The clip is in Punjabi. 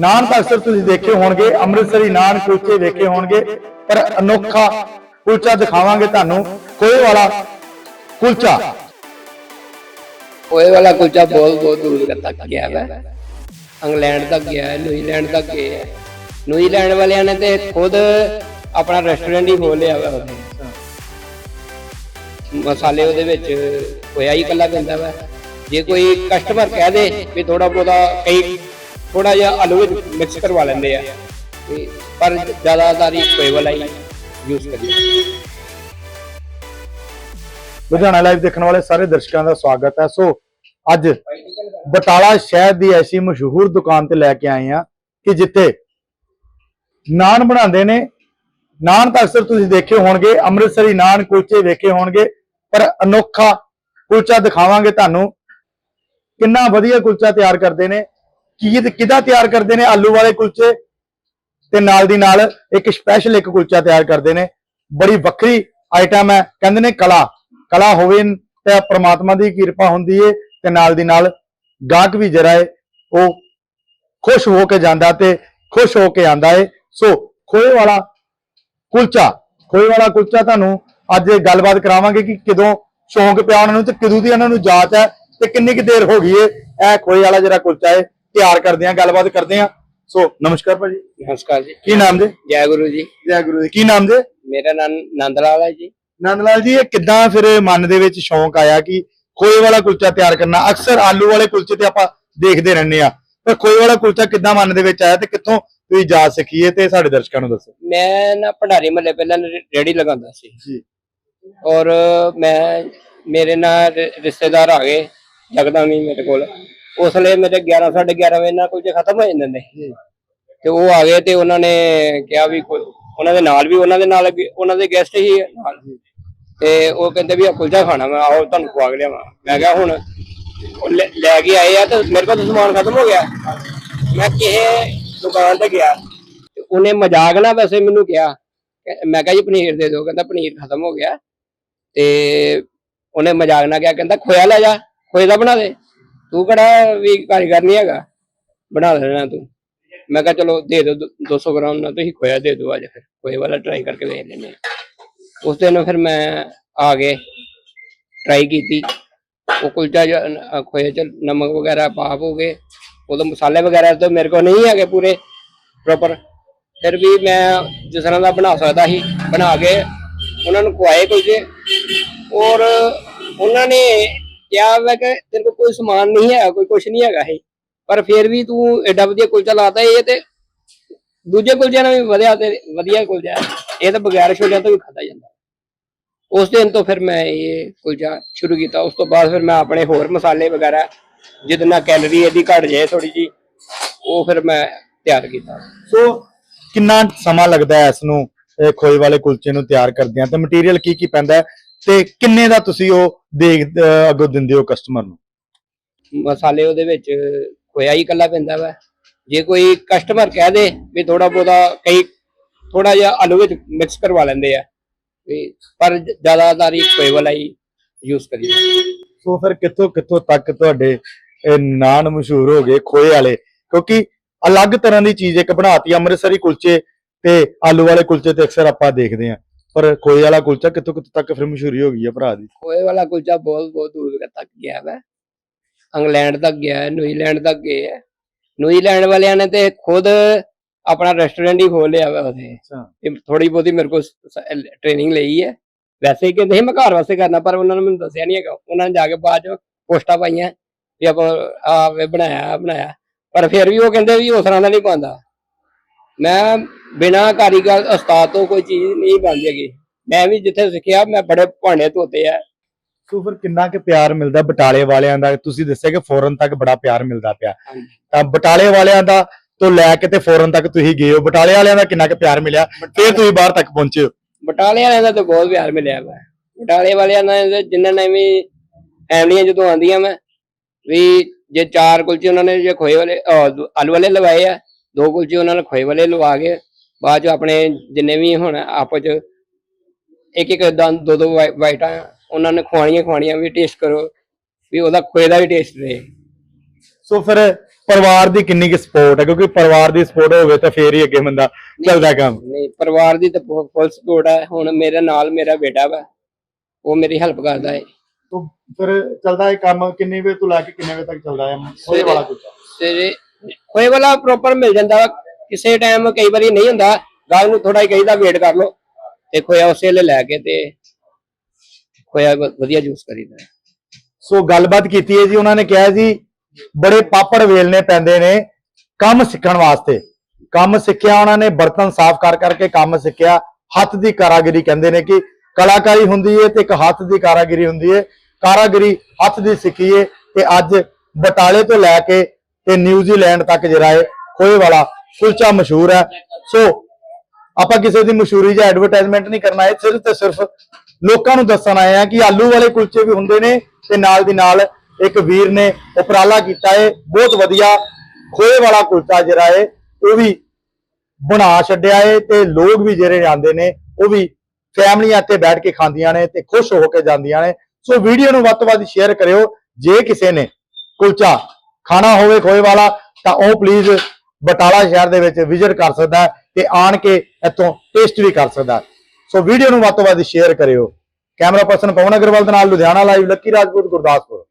ਨਾਨ ਅਕਸਰ ਤੁਸੀਂ ਦੇਖੇ ਹੋਣਗੇ, ਅੰਮ੍ਰਿਤਸਰੀ ਨਾਨ ਕੁਲਚੇ ਵੇਖੇ ਹੋਣਗੇ, ਪਰ ਅਨੋਖਾ ਕੁਲਚਾ ਦਿਖਾਵਾਂਗੇ ਤੁਹਾਨੂੰ ਕੋਈ ਵਾਲਾ ਕੁਲਚਾ ਉਹ ਵਾਲਾ ਕੁਲਚਾ ਬਹੁਤ ਬਹੁਤ ਦੂਰ ਤੱਕ ਗਿਆ ਹੈ ਇੰਗਲੈਂਡ ਤੱਕ ਗਿਆ ਹੈ ਨਿਊਜ਼ੀਲੈਂਡ ਤੱਕ ਗਿਆ। ਹੈ ਨਿਊਜ਼ੀਲੈਂਡ ਵਾਲਿਆਂ ਨੇ ਤੇ ਖੁਦ ਆਪਣਾ ਰੈਸਟੋਰੈਂਟ ਹੀ ਖੋਲਿਆ ਹੋਇਆ ਉਹਦੇ ਮਸਾਲੇ ਉਹਦੇ ਵਿੱਚ ਹੋਇਆ ਹੀ ਕੱਲਾ ਪੈਂਦਾ ਵਾ। ਜੇ ਕੋਈ ਕਸਟਮਰ ਕਹਿ ਦੇ ਵੀ ਥੋੜਾ ਬੋਦਾ ਕਈ ਥੋੜਾ ਜਿਹਾ ਆਲੂ ਵਿੱਚ ਮਿਕਸ ਕਰਵਾ ਲੈਂਦੇ ਆ। ਤੇ ਪਰ ਜ਼ਿਆਦਾਤਰ ਹੀ ਕੋਈ ਵਾਲਾ ਹੀ ਯੂਜ਼ ਕਰੀਏ। ਲੁਧਿਆਣਾ ਲਾਈਵ ਦੇਖਣ ਵਾਲੇ ਸਾਰੇ ਦਰਸ਼ਕਾਂ ਦਾ ਸਵਾਗਤ ਹੈ। ਸੋ ਅੱਜ ਬਟਾਲਾ ਸ਼ਹਿਰ ਦੀ ਐਸੀ ਮਸ਼ਹੂਰ ਦੁਕਾਨ ਤੇ ਲੈ ਕੇ ਆਏ ਆ ਕਿ ਜਿੱਥੇ ਨਾਨ ਬਣਾਉਂਦੇ ਨੇ। ਨਾਨ ਤਾਂ ਅਕਸਰ ਤੁਸੀਂ ਦੇਖੇ ਹੋਣਗੇ, ਅੰਮ੍ਰਿਤਸਰੀ ਨਾਨ ਕੁਲਚੇ ਵੇਖੇ ਹੋਣਗੇ, ਪਰ ਅਨੋਖਾ ਕੁਲਚਾ ਦਿਖਾਵਾਂਗੇ ਤੁਹਾਨੂੰ। ਕਿੰਨਾ ਵਧੀਆ ਕੁਲਚਾ ਤਿਆਰ ਕਰਦੇ ਨੇ। ਕੀ ਕਿਹਦਾ ਤਿਆਰ ਕਰਦੇ ਨੇ ਆਲੂ ਵਾਲੇ ਕੁਲਚੇ? ਤੇ ਨਾਲ ਦੀ ਨਾਲ ਇੱਕ ਸਪੈਸ਼ਲ ਇੱਕ ਕੁਲਚਾ ਤਿਆਰ ਕਰਦੇ ਨੇ। ਬੜੀ ਵੱਖਰੀ ਆਈਟਮ ਹੈ। ਕਹਿੰਦੇ ਨੇ ਕਲਾ। ਕਲਾ ਹੋਵੇ ਤੇ ਪ੍ਰਮਾਤਮਾ ਦੀ ਕਿਰਪਾ ਹੁੰਦੀ ਏ ਤੇ ਨਾਲ ਦੀ ਨਾਲ ਗਾਹਕ ਵੀ ਜਿਹੜਾ ਏ, ਉਹ ਖੁਸ਼ ਹੋ ਕੇ ਜਾਂਦਾ ਤੇ ਖੁਸ਼ ਹੋ ਕੇ ਆਂਦਾ ਏ। ਸੋ ਖੋਏ ਵਾਲਾ ਕੁਲਚਾ, ਖੋਏ ਵਾਲਾ ਕੁਲਚਾ ਤੁਹਾਨੂੰ ਅੱਜ ਗੱਲਬਾਤ ਕਰਾਵਾਂਗੇ ਕਿ ਕਿਦੋਂ ਸ਼ੌਂਕ ਪਿਆ ਉਹਨਾਂ ਨੂੰ ਤੇ ਕਦੋਂ ਦੀ ਉਹਨਾਂ ਨੂੰ ਜਾਚ ਹੈ ਤੇ ਕਿੰਨੀ ਕੁ ਦੇਰ ਹੋ ਗਈ ਏ। ਇਹ ਖੋਏ ਵਾਲਾ ਜਿਹੜਾ ਕੁਲਚਾ ਏ ਤਿਆਰ ਕਰਦੇ ਆ ਗੱਲਬਾਤ ਕਰਦੇ ਆ ਸੋ ਨਮਸਕਾਰ ਭਾਜੀ। ਨਮਸਕਾਰ ਜੀ। ਕੀ ਨਾਮ ਜੀ ਜੈ ਗੁਰੂ ਜੀ। ਜੈ ਗੁਰੂ ਜੀ। ਕੀ ਨਾਮ ਜੀ ਮੇਰਾ ਨਾਮ ਨੰਦ ਲਾਲ ਹੈ ਜੀ। ਨੰਦ ਲਾਲ ਜੀ ਇਹ ਕਿੱਦਾਂ ਫਿਰ ਮਨ ਦੇ ਵਿੱਚ ਸ਼ੌਂਕ ਆਇਆ ਕਿ ਖੋਏ ਵਾਲਾ ਕੁਲਚਾ ਤਿਆਰ ਕਰਨਾ? ਅਕਸਰ ਆਲੂ ਵਾਲੇ ਕੁਲਚੇ ਤੇ ਆਪਾਂ ਦੇਖਦੇ ਰਹਿੰਦੇ ਆ ਪਰ ਖੋਏ ਵਾਲਾ ਕੁਲਚਾ ਕਿੱਦਾਂ ਮਨ ਦੇ ਵਿੱਚ ਆਇਆ ਤੇ ਕਿੱਥੋਂ ਤੁਸੀਂ ਜਾ ਸਿੱਖੀਏ ਤੇ ਸਾਡੇ ਦਰਸ਼ਕਾਂ ਨੂੰ ਦੱਸੋ। ਮੈਂ ਨਾ ਭੰਡਾਰੀ ਮਹੱਲੇ ਪਹਿਲਾਂ ਰੇੜੀ ਲਗਾਉਂਦਾ ਸੀ। ਜੀ। ਔਰ ਮੈਂ ਮੇਰੇ ਨਾਲ ਰਿਸ਼ਤੇਦਾਰ ਆ ਗਏ ਜਗਦਾਮੀ ਮੇਰੇ ਕੋਲ। ਉਸ ਵੇਲੇ ਮੇਰੇ 11 11:30 ਵਜੇ ਨਾਲ ਕੁਲਚੇ ਖਤਮ ਹੋ ਜਾਂਦੇ ਨੇ। ਤੇ ਉਹ ਆ ਗਏ ਤੇ ਉਹਨਾਂ ਨੇ ਕਿਹਾ ਵੀ ਕੋਈ- ਉਹਨਾਂ ਦੇ ਨਾਲ ਵੀ, ਉਹਨਾਂ ਦੇ ਨਾਲ ਅੱਗੇ- ਉਹਨਾਂ ਦੇ ਗੈਸਟ ਹੀ ਤੇ ਉਹ ਕਹਿੰਦੇ ਵੀ ਆ ਕੁਲਚਾ ਖਾਣਾ ਮੈਂ ਆਓ ਤੁਹਾਨੂੰ ਖਵਾ ਕੇ ਲਿਆਵਾਂ। ਮੈਂ ਕਿਹਾ ਹੁਣ ਉਹ ਲੈ ਲੈ ਕੇ ਆਏ ਆ ਤੇ ਮੇਰੇ ਕੋਲ ਤਾਂ ਸਮਾਨ ਖਤਮ ਹੋ ਗਿਆ। ਮੈਂ ਕਿਸੇ ਦੁਕਾਨ ਤੇ ਗਿਆ। ਤੇ ਉਹਨੇ ਮਜ਼ਾਕ ਨਾਲ ਵੈਸੇ ਮੈਨੂੰ ਕਿਹਾ। ਮੈਂ ਕਿਹਾ ਜੀ ਪਨੀਰ ਦੇ ਦਿਓ, ਕਹਿੰਦਾ ਪਨੀਰ ਖਤਮ ਹੋ ਗਿਆ। ਤੇ ਉਹਨੇ ਮਜ਼ਾਕ ਨਾਲ ਕਿਹਾ, ਕਹਿੰਦਾ ਖੋਇਆ ਲੈ ਜਾ, ਖੋਏ ਦਾ ਬਣਾ ਦੇ। ਤੂੰ ਕਿਹੜਾ ਵੀ ਕਾਰੀਗਰ ਨਹੀਂ ਹੈਗਾ? ਬਣਾ ਦੇਣਾ ਤੂੰ। ਮੈਂ ਕਿਹਾ ਚਲੋ ਦੇ ਦਿਓ ਦੋ- 200 ਗ੍ਰਾਮ ਨਾ ਤੁਸੀਂ ਖੋਇਆ, ਦੇ ਦਿਓ ਅੱਜ ਫਿਰ। ਖੋਏ ਵਾਲਾ ਟਰਾਈ ਕਰਕੇ ਵੇਖ ਲੈਂਦੇ ਹਾਂ। ਉਸ ਦਿਨ ਫਿਰ ਮੈਂ ਆ ਗਏ ਟਰਾਈ ਕੀਤੀ। ਉਹ ਕੁਲਚਾ ਖੋਏ ਚ ਨਮਕ ਵਗੈਰਾ ਪਾ ਹੋ ਗਏ ਉਹਦੇ ਮਸਾਲੇ ਵਗੈਰਾ ਤਾਂ ਮੇਰੇ ਕੋਲ ਨਹੀਂ ਹੈਗੇ ਪੂਰੇ ਪ੍ਰੋਪਰ ਫਿਰ ਵੀ ਮੈਂ ਜਿਸ ਤਰ੍ਹਾਂ ਦਾ ਬਣਾ ਸਕਦਾ ਸੀ, ਬਣਾ ਕੇ ਉਹਨਾਂ ਨੂੰ ਖਵਾਏ ਕੁਲਚੇ। ਔਰ ਉਹਨਾਂ ਨੇ ਕਿਹਾ ਵਾ ਕਿ ਤੇਰੇ ਕੋਲ ਕੋਈ ਸਮਾਨ ਨਹੀਂ ਹੈ ਕੋਈ ਕੁਝ ਨਹੀਂ ਹੈਗਾ ਹੈ ਪਰ ਫਿਰ ਵੀ ਤੂੰ ਐਡਾ ਵਧੀਆ ਕੁਲਚਾ ਲਾਤਾ ਇਹ ਤੇ ਦੂਜੇ ਕੁਲਚਿਆਂ ਨਾਲ ਵੀ ਵਧਿਆ ਤੇ ਵਧੀਆ ਕੁਲਚਾ ਇਹ ਤਾਂ ਬਗੈਰ ਛੋਲਿਆਂ ਤੋਂ ਵੀ ਖਾਦਾ ਜਾਂਦਾ। ਉਸ ਦਿਨ ਤੋਂ ਫਿਰ ਮੈਂ ਇਹ ਕੁਲਚਾ ਸ਼ੁਰੂ ਕੀਤਾ। ਉਸ ਤੋਂ ਬਾਅਦ ਫਿਰ ਮੈਂ ਆਪਣੇ ਹੋਰ ਮਸਾਲੇ ਵਗੈਰਾ, ਜਿਹਦੇ ਨਾਲ ਕੈਲਰੀ ਇਹਦੀ ਘਟ ਜਾਏ ਥੋੜੀ ਜੀ ਉਹ ਫਿਰ ਮੈਂ ਤਿਆਰ ਕੀਤਾ। ਸੋ ਕਿੰਨਾ ਸਮਾਂ ਲੱਗਦਾ ਹੈ ਇਸ ਨੂੰ ਖੋਏ ਵਾਲੇ ਕੁਲਚੇ ਨੂੰ ਤਿਆਰ ਕਰਦਿਆਂ? ਤੇ ਮਟੀਰੀਅਲ ਕੀ ਕੀ ਪੈਂਦਾ ਹੈ? ਤੇ ਕਿੰਨੇ ਦਾ ਤੁਸੀਂ ਉਹ ਦੇਖ ਅੱਗੋਂ ਦਿੰਦੇ ਹੋ ਕਸਟਮਰ ਨੂੰ? ਮਸਾਲੇ ਉਹਦੇ ਵਿੱਚ ਖੋਇਆ ਹੀ ਇਕੱਲਾ ਪੈਂਦਾ ਵਾ। ਜੇ ਕੋਈ ਕਸਟਮਰ ਕਹਿ ਦੇ ਵੀ ਥੋੜਾ ਬਹੁਤਾ ਕਈ ਥੋੜਾ ਜਿਹਾ ਆਲੂ ਵਿੱਚ ਮਿਕਸ ਕਰਵਾ ਲੈਂਦੇ ਆ ਵੀ ਪਰ ਜ਼ਿਆਦਾਤਰ ਖੋਏ ਵਾਲਾ ਹੀ ਯੂਜ਼ ਕਰੀਦਾ ਸੋ ਫਿਰ ਕਿੱਥੋਂ ਕਿੱਥੋਂ ਤੱਕ ਤੁਹਾਡੇ ਇਹ ਨਾਨ ਮਸ਼ਹੂਰ ਹੋ ਗਏ ਖੋਏ ਵਾਲੇ? ਕਿਉਂਕਿ ਅਲੱਗ ਤਰ੍ਹਾਂ ਦੀ ਚੀਜ਼ ਇੱਕ ਬਣਾਤੀ ਅੰਮ੍ਰਿਤਸਰੀ ਕੁਲਚੇ ਤੇ ਆਲੂ ਵਾਲੇ ਕੁਲਚੇ ਤੇ ਅਕਸਰ ਆਪਾਂ ਦੇਖਦੇ ਆ ਪਰ ਖੋਏ ਵਾਲਾ ਕੁਲਚਾ ਕਿੱਥੋਂ ਕਿੱਥੋਂ ਤੱਕ ਫਿਰ ਮਸ਼ਹੂਰੀ ਹੋ ਗਈ ਹੈ ਭਰਾ ਦੀ? ਖੋਏ ਵਾਲਾ ਕੁਲਚਾ ਬਹੁਤ ਬਹੁਤ ਦੂਰ ਤੱਕ ਗਿਆ ਵਾ। ਇੰਗਲੈਂਡ ਤੱਕ ਗਿਆ ਹੈ ਨਿਊਜ਼ੀਲੈਂਡ ਤੱਕ ਗਏ ਹੈ ਨਿਊਜ਼ੀਲੈਂਡ ਵਾਲਿਆਂ ਨੇ ਤੇ ਖੁਦ ਆਪਣਾ ਰੈਸਟੋਰੈਂਟ ਹੀ ਖੋਲ ਲਿਆ ਵਾ ਉੱਥੇ। ਅੱਛਾ। ਥੋੜੀ ਬਹੁਤੀ ਮੇਰੇ ਕੋਲ ਟ੍ਰੇਨਿੰਗ ਲਈ ਹੈ ਵੈਸੇ ਹੀ ਕਹਿੰਦੇ ਸੀ ਮੈਂ ਘਰ ਵਾਸਤੇ ਕਰਨਾ ਪਰ ਉਹਨਾਂ ਨੇ ਮੈਨੂੰ ਦੱਸਿਆ ਨਹੀਂ ਹੈਗਾ। ਉਹਨਾਂ ਨੇ ਜਾ ਕੇ ਬਾਅਦ ਚ ਪੋਸਟਾਂ ਪਾਈਆਂ ਵੀ ਆਪਾਂ ਆ ਬਣਾਇਆ ਬਣਾਇਆ। ਪਰ ਫਿਰ ਵੀ ਉਹ ਕਹਿੰਦੇ ਵੀ ਉਸ ਤਰ੍ਹਾਂ ਦਾ ਨਹੀਂ ਪਾਉਂਦਾ ਮੈਂ ਬਿਨਾਂ ਕਾਰੀਗਰ ਉਸਤਾਦ ਤੋਂ ਕੋਈ ਚੀਜ਼ ਨਹੀਂ ਬਣਦੀ ਹੈਗੀ। ਮੈਂ ਵੀ ਜਿੱਥੇ ਸਿੱਖਿਆ ਮੈਂ ਬੜੇ ਭਾਂਡੇ ਧੋਤੇ ਆ। ਸੋ ਫਿਰ ਕਿੰਨਾ ਕੁ ਪਿਆਰ ਮਿਲਦਾ ਬਟਾਲੇ ਵਾਲਿਆਂ ਦਾ? ਤੁਸੀਂ ਦੱਸਿਆ ਕਿ ਫੋਰਨ ਤੱਕ ਬੜਾ ਪਿਆਰ ਮਿਲਦਾ ਪਿਆ। ਤਾਂ ਬਟਾਲੇ ਵਾਲਿਆਂ ਦਾ ਤੋਂ ਲੈ ਕੇ ਤੇ ਫੋਰਨ ਤੱਕ ਤੁਸੀਂ ਗਏ ਹੋ। ਬਟਾਲੇ ਵਾਲਿਆਂ ਦਾ ਕਿੰਨਾ ਕੁ ਪਿਆਰ ਮਿਲਿਆ? ਫਿਰ ਤੁਸੀਂ ਬਾਹਰ ਤੱਕ ਪਹੁੰਚੇ ਹੋ। ਬਟਾਲੇ ਵਾਲਿਆਂ ਦਾ ਤਾਂ ਬਹੁਤ ਪਿਆਰ ਮਿਲਿਆ ਵਾ। ਬਟਾਲੇ ਵਾਲਿਆਂ ਨਾਲ ਜਿੰਨਾਂ ਨੇ ਵੀ ਫੈਮਲੀਆਂ ਜਦੋਂ ਆਉਂਦੀਆਂ ਮੈਂ ਵੀ ਜੇ ਚਾਰ ਕੁਲਚੇ ਉਹਨਾਂ ਨੇ ਜੇ ਖੋਏ ਵਾਲੇ ਦ- ਆਲੂ ਵਾਲੇ ਲਵਾਏ ਆ ਦੋ ਕੁਲਚੇ ਉਹਨਾਂ ਨੇ ਖੋਏ ਵਾਲੇ ਲਵਾ ਕੇ ਬਾਅਦ ਚ ਆਪਣੇ ਜਿੰਨੇ ਵੀ ਹੁਣ ਆਪਸ ਚ ਇੱਕ ਇੱਕ ਦੰ ਦੋ ਦੋ ਵਾਈ- ਵਾਈਟਾਂ ਉਹਨਾਂ ਨੇ ਖਵਾਣੀਆਂ ਖਵਾਣੀਆਂ ਵੀ ਟੇਸਟ ਕਰੋ ਵੀ ਉਹਦਾ ਖੋਏ ਦਾ ਵੀ ਟੇਸਟ ਰਹੇ। ਸੋ ਫਿਰ ਪਰਿਵਾਰ ਦੀ ਕਿੰਨੀ ਕੁ ਸਪੋਰਟ ਹੈ? ਕਿਉਂਕਿ ਪਰਿਵਾਰ ਦੀ ਸਪੋਰਟ ਹੋਵੇ ਤਾਂ ਫੇਰ ਹੀ ਅੱਗੇ ਬੰਦਾ ਚੱਲਦਾ ਕੰਮ। ਨਹੀਂ ਪਰਿਵਾਰ ਦੀ ਤਾਂ ਫੁੱਲ ਸਪੋਰਟ ਹੈ। ਹੁਣ ਮੇਰੇ ਨਾਲ ਮੇਰਾ ਬੇਟਾ ਵਾ ਉਹ ਮੇਰੀ ਹੈਲਪ ਕਰਦਾ ਹੈ ਤੋ ਫਿਰ ਚੱਲਦਾ ਹੈ ਕੰਮ ਕਿੰਨੇ ਵਜੇ ਤੋਂ ਲੈ ਕੇ ਕਿੰਨੇ ਵਜੇ ਤੱਕ ਚੱਲਦਾ ਹੈ? ਉਹਦੇ ਵਾਲਾ ਕੁਝ ਸਵੇਰੇ ਕੋਈ ਵਾਲਾ ਪ੍ਰੋਪਰ ਮਿਲ ਜਾਂਦਾ ਕਿਸੇ ਟਾਈਮ ਕਈ ਵਾਰੀ ਨਹੀਂ ਹੁੰਦਾ ਗਾਹਕ ਨੂੰ ਥੋੜਾ ਕਹੀਦਾ ਵੇਟ ਕਰ ਲਓ, ਤੇ ਖੋਇਆ ਉਸੇ ਵੇਲੇ ਲੈ ਕੇ ਤੇ ਖੋਇਆ ਵਧੀਆ ਜੂਸ ਕਰੀਦਾ ਸੋ ਗੱਲਬਾਤ ਕੀਤੀ ਹੈ ਜੀ, ਉਹਨਾਂ ਨੇ ਕਿਹਾ ਜੀ, ਬੜੇ ਪਾਪੜ ਵੇਲਨੇ ਪੈਂਦੇ ਨੇ ਕੰਮ ਸਿੱਖਣ ਵਾਸਤੇ। ਕੰਮ ਸਿੱਖਿਆ ਉਹਨਾਂ ਨੇ, ਬਰਤਨ ਸਾਫ਼ ਕਰ ਕਰਕੇ ਕੰਮ ਸਿੱਖਿਆ। ਹੱਥ ਦੀ ਕਾਰਾਗਰੀ ਕਹਿੰਦੇ ਨੇ ਕਿ ਕਲਾਕਾਰੀ ਹੁੰਦੀ ਹੈ ਤੇ ਇੱਕ ਹੱਥ ਦੀ ਕਾਰਾਗਰੀ ਹੁੰਦੀ ਹੈ ਕਾਰਾਗਰੀ ਹੱਥ ਦੀ ਸਿੱਖੀ ਹੈ ਤੇ ਅੱਜ ਬਟਾਲੇ ਤੋਂ ਲੈ ਕੇ ਤੇ ਨਿਊਜ਼ੀਲੈਂਡ ਤੱਕ ਜਿਹੜਾ ਹੈ ਖੋਏ ਵਾਲਾ ਕੁਲਚਾ ਮਸ਼ਹੂਰ ਹੈ। ਸੋ ਆਪਾਂ ਕਿਸੇ ਦੀ ਮਸ਼ਹੂਰੀ ਜਾਂ ਐਡਵਰਟਾਈਜ਼ਮੈਂਟ ਨਹੀਂ ਕਰਨਾ ਹੈ ਸਿਰਫ ਤੇ ਸਿਰਫ ਲੋਕਾਂ ਨੂੰ ਦੱਸਣ ਆਏ ਆ ਕਿ ਆਲੂ ਵਾਲੇ ਕੁਲਚੇ ਵੀ ਹੁੰਦੇ ਨੇ ਤੇ ਨਾਲ ਦੀ ਨਾਲ ਇੱਕ ਵੀਰ ਨੇ ਉਪਰਾਲਾ ਕੀਤਾ ਹੈ ਬਹੁਤ ਵਧੀਆ ਖੋਏ ਵਾਲਾ ਕੁਲਚਾ ਜਿਹੜਾ ਹੈ ਉਹ ਵੀ ਬਣਾ ਛੱਡਿਆ ਹੈ ਤੇ ਲੋਕ ਵੀ ਜਿਹੜੇ ਆਉਂਦੇ ਨੇ, ਉਹ ਵੀ ਫੈਮਲੀਆਂ ਇੱਥੇ ਬੈਠ ਕੇ ਖਾਂਦੀਆਂ ਨੇ ਤੇ ਖੁਸ਼ ਹੋ ਕੇ ਜਾਂਦੀਆਂ ਨੇ। ਸੋ ਵੀਡੀਓ ਨੂੰ ਵੱਧ ਤੋਂ ਵੱਧ ਸ਼ੇਅਰ ਕਰਿਓ, ਜੇ ਕਿਸੇ ਨੇ ਕੁਲਚਾ ਖਾਣਾ ਹੋਵੇ ਖੋਏ ਵਾਲਾ, ਤਾਂ ਉਹ ਪਲੀਜ਼ ਬਟਾਲਾ ਸ਼ਹਿਰ ਦੇ ਵਿੱਚ ਵਿਜ਼ਿਟ ਕਰ ਸਕਦਾ ਹੈ ਤੇ ਆਣ ਕੇ ਇੱਥੋਂ ਟੇਸਟ ਵੀ ਕਰ ਸਕਦਾ ਸੋ ਵੀਡੀਓ ਨੂੰ ਵੱਧ ਤੋਂ ਵੱਧ ਸ਼ੇਅਰ ਕਰਿਓ। ਕੈਮਰਾ ਪਰਸਨ ਪਵਨ ਅਗਰਵਾਲ ਦੇ ਨਾਲ, ਲੁਧਿਆਣਾ ਲਾਈਵ ਲੱਕੀ ਰਾਜਪੂਤ, ਗੁਰਦਾਸਪੁਰ।